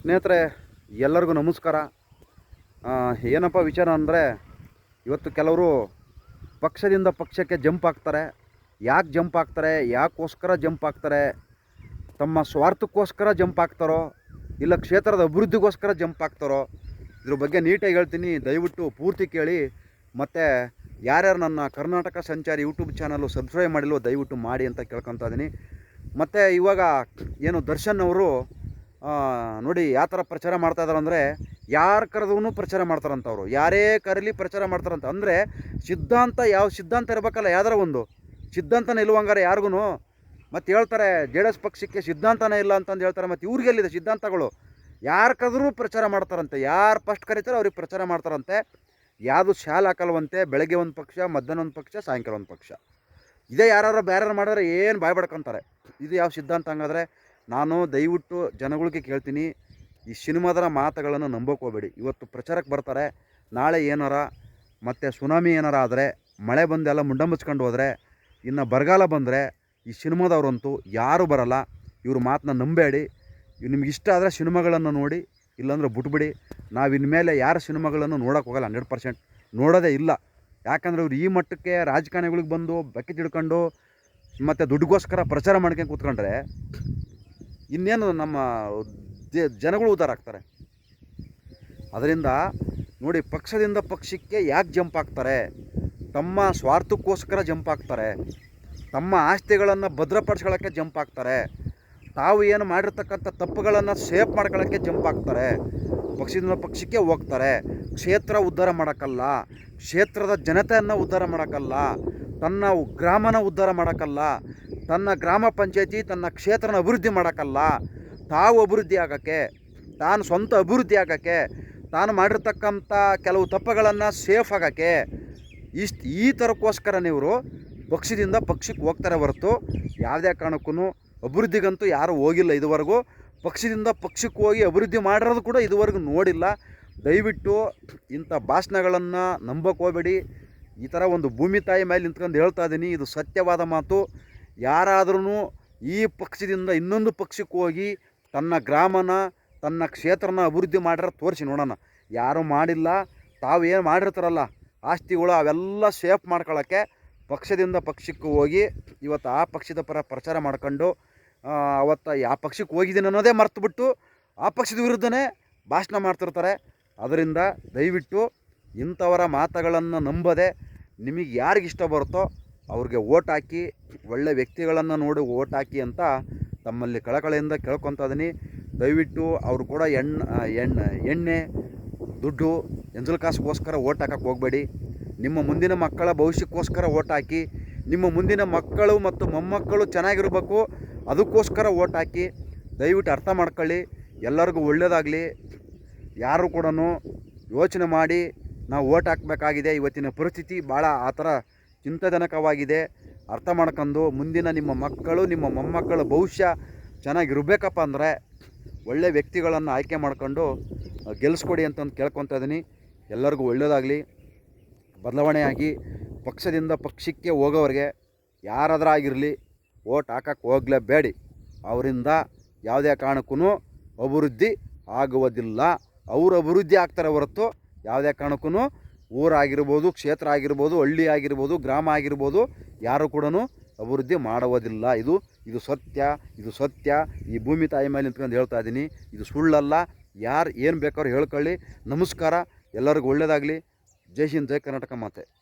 ಸ್ನೇಹಿತರೆ, ಎಲ್ಲರಿಗೂ ನಮಸ್ಕಾರ. ಏನಪ್ಪ ವಿಚಾರ ಅಂದರೆ, ಇವತ್ತು ಕೆಲವರು ಪಕ್ಷದಿಂದ ಪಕ್ಷಕ್ಕೆ ಜಂಪ್ ಆಗ್ತಾರೆ ಯಾಕೆ ಜಂಪ್ ಆಗ್ತಾರೆ ಯಾಕೋಸ್ಕರ ಜಂಪ್ ಆಗ್ತಾರೆ ತಮ್ಮ ಸ್ವಾರ್ಥಕ್ಕೋಸ್ಕರ ಜಂಪ್ ಆಗ್ತಾರೋ ಇಲ್ಲ ಕ್ಷೇತ್ರದ ಅಭಿವೃದ್ಧಿಗೋಸ್ಕರ ಜಂಪ್ ಆಗ್ತಾರೋ ಇದ್ರ ಬಗ್ಗೆ ನೀಟಾಗಿ ಹೇಳ್ತೀನಿ. ದಯವಿಟ್ಟು ಪೂರ್ತಿ ಕೇಳಿ. ಮತ್ತು ಯಾರ್ಯಾರು ನನ್ನ ಕರ್ನಾಟಕ ಸಂಚಾರಿ ಯೂಟ್ಯೂಬ್ ಚಾನಲ್ಲು ಸಬ್ಸ್ಕ್ರೈಬ್ ಮಾಡಿಲ್ವೋ ದಯವಿಟ್ಟು ಮಾಡಿ ಅಂತ ಕೇಳ್ಕೊತಾ ಇದ್ದೀನಿ. ಮತ್ತು ಇವಾಗ ಏನು ದರ್ಶನ್ ಅವರು ನೋಡಿ, ಯಾವ ಥರ ಪ್ರಚಾರ ಮಾಡ್ತಾ ಇದ್ದಾರೆ ಅಂದರೆ, ಯಾರು ಕರೆದ್ರೂ ಪ್ರಚಾರ ಮಾಡ್ತಾರಂತ ಅವರು ಯಾರೇ ಕರೀಲಿ ಪ್ರಚಾರ ಮಾಡ್ತಾರಂತ. ಅಂದರೆ, ಸಿದ್ಧಾಂತ ಯಾವ ಸಿದ್ಧಾಂತ ಇರಬೇಕಲ್ಲ, ಯಾವ್ದಾರ ಒಂದು. ಸಿದ್ಧಾಂತ ನಿಲ್ಲುವಂಗಾರೆ ಯಾರಿಗೂ ಮತ್ತು ಹೇಳ್ತಾರೆ ಜೆ ಡಿ ಎಸ್ ಪಕ್ಷಕ್ಕೆ ಸಿದ್ಧಾಂತನೇ ಇಲ್ಲ ಅಂತಂದು ಹೇಳ್ತಾರೆ, ಮತ್ತು ಇವ್ರಿಗೆ ಎಲ್ಲಿದೆ ಸಿದ್ಧಾಂತಗಳು? ಯಾರು ಕರೆದ್ರೂ ಪ್ರಚಾರ ಮಾಡ್ತಾರಂತೆ. ಯಾರು ಫಸ್ಟ್ ಕರೀತಾರೆ ಅವ್ರಿಗೆ ಪ್ರಚಾರ ಮಾಡ್ತಾರಂತೆ. ಯಾವುದು ಶಾಲ್ ಹಾಕಲ್ವಂತೆ, ಬೆಳಗ್ಗೆ ಒಂದು ಪಕ್ಷ, ಮಧ್ಯಾಹ್ನ ಒಂದು ಪಕ್ಷ, ಸಾಯಂಕಾಲ ಒಂದು ಪಕ್ಷ. ಇದೇ ಯಾರು ಬೇರೆ ಮಾಡಿದ್ರೆ ಏನು ಬಾಯ್ ಬಡ್ಕೊಂತಾರೆ. ಇದು ಯಾವ ಸಿದ್ಧಾಂತ ಹಂಗಾದ್ರೆ? ನಾನು ದಯವಿಟ್ಟು ಜನಗಳಿಗೆ ಕೇಳ್ತೀನಿ, ಈ ಸಿನಿಮಾದರ ಮಾತುಗಳನ್ನು ನಂಬೋಕೆ ಇವತ್ತು ಪ್ರಚಾರಕ್ಕೆ ಬರ್ತಾರೆ, ನಾಳೆ ಏನಾರ, ಮತ್ತು ಸುನಾಮಿ ಏನಾರ ಆದರೆ, ಮಳೆ ಬಂದೆಲ್ಲ ಮುಂಡ ಮುಚ್ಕೊಂಡು ಹೋದರೆ, ಇನ್ನು ಬರಗಾಲ ಬಂದರೆ, ಈ ಸಿನಿಮಾದವ್ರಂತೂ ಯಾರೂ ಬರಲ್ಲ. ಇವ್ರ ಮಾತನ್ನ ನಂಬೇಡಿ ನಿಮ್ಗೆ ಇಷ್ಟ ಆದರೆ ಸಿನಿಮಾಗಳನ್ನು ನೋಡಿ, ಇಲ್ಲಾಂದ್ರೆ ಬಿಟ್ಬಿಡಿ. ನಾವು ಇನ್ಮೇಲೆ ಯಾರ ಸಿನಿಮಾಗಳನ್ನು ನೋಡೋಕೆ ಹೋಗಲ್ಲ, ಹಂಡ್ರೆಡ್ ಪರ್ಸೆಂಟ್. ನೋಡೋದೇ ಇಲ್ಲ. ಯಾಕಂದರೆ ಇವ್ರು ಈ ಮಟ್ಟಕ್ಕೆ ರಾಜಕಾರಣಿಗಳಿಗೆ ಬಂದು ಬೆಕ್ಕೆ ತಿಳ್ಕೊಂಡು ಮತ್ತು ದುಡ್ಡಿಗೋಸ್ಕರ ಪ್ರಚಾರ ಮಾಡ್ಕೊಂಡು ಕೂತ್ಕೊಂಡ್ರೆ ಇನ್ನೇನು ನಮ್ಮ ಜನಗಳು ಉದ್ಧಾರ ಆಗ್ತಾರೆ. ಅದರಿಂದ ನೋಡಿ ಪಕ್ಷದಿಂದ ಪಕ್ಷಕ್ಕೆ ಯಾಕೆ ಜಂಪ್ ಆಗ್ತಾರೆ? ತಮ್ಮ ಸ್ವಾರ್ಥಕ್ಕೋಸ್ಕರ ಜಂಪ್ ಆಗ್ತಾರೆ. ತಮ್ಮ ಆಸ್ತಿಗಳನ್ನು ಭದ್ರಪಡಿಸ್ಕೊಳ್ಳೋಕ್ಕೆ ಜಂಪ್ ಆಗ್ತಾರೆ. ತಾವು ಏನು ಮಾಡಿರ್ತಕ್ಕಂಥ ತಪ್ಪುಗಳನ್ನು ಸೇಫ್ ಮಾಡ್ಕೊಳ್ಳೋಕ್ಕೆ ಜಂಪ್ ಆಗ್ತಾರೆ. ಪಕ್ಷದಿಂದ ಪಕ್ಷಕ್ಕೆ ಹೋಗ್ತಾರೆ. ಕ್ಷೇತ್ರ ಉದ್ಧಾರ ಮಾಡೋಕ್ಕಲ್ಲ ಕ್ಷೇತ್ರದ ಜನತೆಯನ್ನು ಉದ್ಧಾರ ಮಾಡೋಕ್ಕಲ್ಲ ತನ್ನ ಗ್ರಾಮನ ಉದ್ಧಾರ ಮಾಡೋಕ್ಕಲ್ಲ ತನ್ನ ಗ್ರಾಮ ಪಂಚಾಯತಿ ತನ್ನ ಕ್ಷೇತ್ರನ ಅಭಿವೃದ್ಧಿ ಮಾಡೋಕ್ಕಲ್ಲ ತಾವು ಅಭಿವೃದ್ಧಿ ಆಗೋಕ್ಕೆ, ತಾನು ಸ್ವಂತ ಅಭಿವೃದ್ಧಿ ಆಗೋಕ್ಕೆ, ತಾನು ಮಾಡಿರ್ತಕ್ಕಂಥ ಕೆಲವು ತಪ್ಪುಗಳನ್ನು ಸೇಫ್ ಆಗೋಕ್ಕೆ ಇಷ್ಟು ಈ ಥರಕ್ಕೋಸ್ಕರ ನೀವು ಪಕ್ಷದಿಂದ ಪಕ್ಷಕ್ಕೆ ಹೋಗ್ತಾರೆ ಹೊರತು ಯಾವುದೇ ಕಾರಣಕ್ಕೂ ಅಭಿವೃದ್ಧಿಗಂತೂ ಯಾರೂ ಹೋಗಿಲ್ಲ ಇದುವರೆಗೂ. ಪಕ್ಷದಿಂದ ಪಕ್ಷಕ್ಕೆ ಹೋಗಿ ಅಭಿವೃದ್ಧಿ ಮಾಡಿರೋದು ಕೂಡ ಇದುವರೆಗೂ ನೋಡಿಲ್ಲ. ದಯವಿಟ್ಟು ಇಂಥ ಭಾಷಣಗಳನ್ನು ನಂಬಕ್ಕೆ ಹೋಗಬೇಡಿ. ಈ ಥರ ಒಂದು ಭೂಮಿ ತಾಯಿ ಮೇಲೆ ನಿಂತ್ಕೊಂಡು ಹೇಳ್ತಾ ಇದ್ದೀನಿ ಇದು ಸತ್ಯವಾದ ಮಾತು. ಯಾರಾದ್ರೂ ಈ ಪಕ್ಷದಿಂದ ಇನ್ನೊಂದು ಪಕ್ಷಕ್ಕೆ ಹೋಗಿ ತನ್ನ ಗ್ರಾಮನ ತನ್ನ ಕ್ಷೇತ್ರನ ಅಭಿವೃದ್ಧಿ ಮಾಡ್ಯಾರ ತೋರಿಸಿ ನೋಡೋಣ. ಯಾರೂ ಮಾಡಿಲ್ಲ ತಾವು ಏನು ಮಾಡಿರ್ತಾರಲ್ಲ ಆಸ್ತಿಗಳು ಅವೆಲ್ಲ ಸೇಫ್ ಮಾಡ್ಕೊಳ್ಳೋಕ್ಕೆ ಪಕ್ಷದಿಂದ ಪಕ್ಷಕ್ಕೆ ಹೋಗಿ ಇವತ್ತು ಆ ಪಕ್ಷದ ಪರ ಪ್ರಚಾರ ಮಾಡ್ಕೊಂಡು ಆ, ಅವತ್ತು ಯಾವ ಪಕ್ಷಕ್ಕೆ ಹೋಗಿದ್ದೀನಿ ಅನ್ನೋದೇ ಮರೆತುಬಿಟ್ಟು ಆ ಪಕ್ಷದ ವಿರುದ್ಧನೇ ಭಾಷಣ ಮಾಡ್ತಿರ್ತಾರೆ. ಅದರಿಂದ ದಯವಿಟ್ಟು ಇಂಥವರ ಮಾತುಗಳನ್ನು ನಂಬದೆ ನಿಮಗೆ ಯಾರಿಗಿಷ್ಟ ಬರುತ್ತೋ ಅವ್ರಿಗೆ ಓಟ್ ಹಾಕಿ, ಒಳ್ಳೆ ವ್ಯಕ್ತಿಗಳನ್ನು ನೋಡಿ ಓಟ್ ಹಾಕಿ ಅಂತ ತಮ್ಮಲ್ಲಿ ಕಳಕಳೆಯಿಂದ ಕೇಳ್ಕೊತ ಇದೀನಿ. ದಯವಿಟ್ಟು ಅವರು ಕೂಡ ಎಣ್ಣೆ ಎಣ್ಣೆ ಎಣ್ಣೆ, ದುಡ್ಡು ಎಂಜಲ್ ಕಾಸಿಗೋಸ್ಕರ ಓಟ್ ಹಾಕಕ್ಕೆ ಹೋಗಬೇಡಿ. ನಿಮ್ಮ ಮುಂದಿನ ಮಕ್ಕಳ ಭವಿಷ್ಯಕ್ಕೋಸ್ಕರ ಓಟ್ ಹಾಕಿ, ನಿಮ್ಮ ಮುಂದಿನ ಮಕ್ಕಳು ಮತ್ತು ಮೊಮ್ಮಕ್ಕಳು ಚೆನ್ನಾಗಿರಬೇಕು, ಅದಕ್ಕೋಸ್ಕರ ಓಟ್ ಹಾಕಿ. ದಯವಿಟ್ಟು ಅರ್ಥ ಮಾಡ್ಕೊಳ್ಳಿ, ಎಲ್ಲರಿಗೂ ಒಳ್ಳೆಯದಾಗಲಿ ಯಾರು ಕೂಡ ಯೋಚನೆ ಮಾಡಿ, ನಾವು ಓಟ್ ಹಾಕಬೇಕಾಗಿದೆ, ಇವತ್ತಿನ ಪರಿಸ್ಥಿತಿ ಭಾಳ ಆ ಥರ ಚಿಂತಾಜನಕವಾಗಿದೆ. ಅರ್ಥ ಮಾಡ್ಕೊಂಡು ಮುಂದಿನ ನಿಮ್ಮ ಮಕ್ಕಳು, ನಿಮ್ಮ ಮೊಮ್ಮಕ್ಕಳು ಭವಿಷ್ಯ ಚೆನ್ನಾಗಿರ್ಬೇಕಪ್ಪ ಅಂದರೆ ಒಳ್ಳೆ ವ್ಯಕ್ತಿಗಳನ್ನು ಆಯ್ಕೆ ಮಾಡ್ಕೊಂಡು ಗೆಲ್ಲಿಸ್ಕೊಡಿ ಅಂತಂದು ಕೇಳ್ಕೊತಾ ಇದ್ದೀನಿ. ಎಲ್ಲರಿಗೂ ಒಳ್ಳೆಯದಾಗಲಿ ಬದಲಾವಣೆಯಾಗಿ ಪಕ್ಷದಿಂದ ಪಕ್ಷಕ್ಕೆ ಹೋಗೋವ್ರಿಗೆ ಯಾರಾದರೂ ಆಗಿರಲಿ ಓಟ್ ಹಾಕಕ್ಕೆ ಹೋಗಲೇಬೇಡಿ. ಅವರಿಂದ ಯಾವುದೇ ಕಾರಣಕ್ಕೂ ಅಭಿವೃದ್ಧಿ ಆಗುವುದಿಲ್ಲ. ಅವರು ಅಭಿವೃದ್ಧಿ ಆಗ್ತಾರೆ ಹೊರತು ಯಾವುದೇ ಕಾರಣಕ್ಕೂ ಊರಾಗಿರ್ಬೋದು, ಕ್ಷೇತ್ರ ಆಗಿರ್ಬೋದು, ಹಳ್ಳಿ ಆಗಿರ್ಬೋದು, ಗ್ರಾಮ ಆಗಿರ್ಬೋದು, ಯಾರು ಕೂಡ ಅಭಿವೃದ್ಧಿ ಮಾಡುವುದಿಲ್ಲ. ಇದು ಇದು ಸತ್ಯ ಇದು ಸತ್ಯ. ಈ ಭೂಮಿ ತಾಯಿ ಮೇಲೆ ನಿಂತ್ಕೊಂಡು ಹೇಳ್ತಾ ಇದ್ದೀನಿ. ಇದು ಸುಳ್ಳಲ್ಲ. ಯಾರು ಏನು ಬೇಕಾದ್ರೂ ಹೇಳ್ಕೊಳ್ಳಿ. ನಮಸ್ಕಾರ. ಎಲ್ಲರಿಗೂ ಒಳ್ಳೆಯದಾಗಲಿ ಜೈ ಹಿಂದ್, ಜೈ ಕರ್ನಾಟಕ ಮಾತೆ.